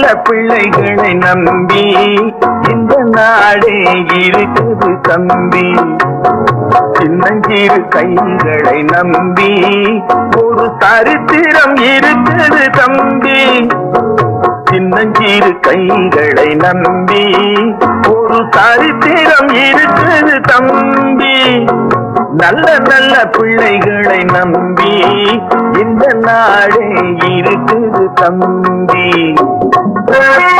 நல்ல பிள்ளைகளை நம்பி இந்த நாடே இருக்குது தம்பி. சின்னஞ்சிறு கைகளை நம்பி ஒரு சரித்திரம் இருக்குது தம்பி. சின்னஞ்சிறு கைகளை நம்பி ஒரு சரித்திரம் இருக்குது தம்பி. நல்ல நல்ல பிள்ளைகளை நம்பி இந்த நாடே இருக்குது தம்பி. Thank you.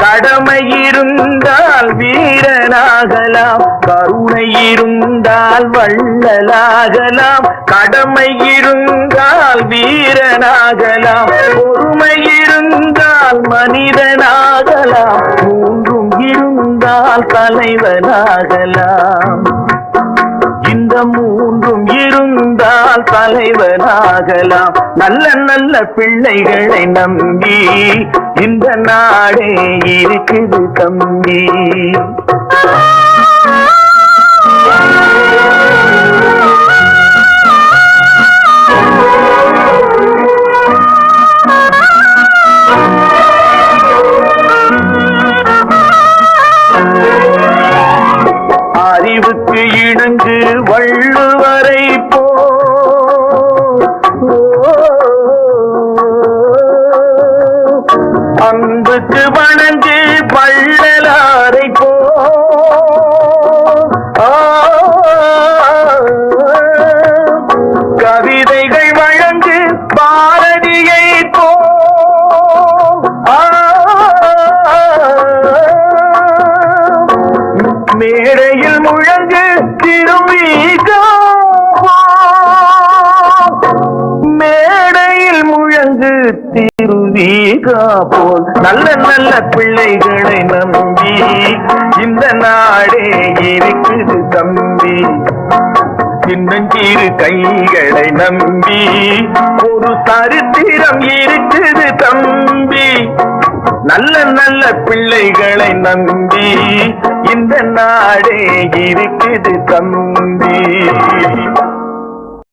கடமை இருந்தால் வீரனாகலாம். கருணை இருந்தால் வள்ளலாகலாம். கடமை இருந்தால் வீரனாகலாம். பொறுமை இருந்தால் மனிதனாகலாம். மூன்றும் இருந்தால் தலைவனாகலாம். இந்த மூன்றும் இருந்தால் தலைவனாகலாம். நல்ல நல்ல பிள்ளைகளை நம்பி இந்த நாடே இருக்குது தம்பி. இடையில் முழங்கு திரும்பி மேடையில் முழங்கு திருவி காப்போல் நல்ல நல்ல பிள்ளைகளை நம்பி இந்த நாடே இருக்குது தம்பி. சின்னஞ்சீரு கைகளை நம்பி ஒரு சரித்திரம் இருக்குது தம்பி. நல்ல நல்ல பிள்ளைகளை நம்பி இந்த நாடே இருக்குது தம்பி.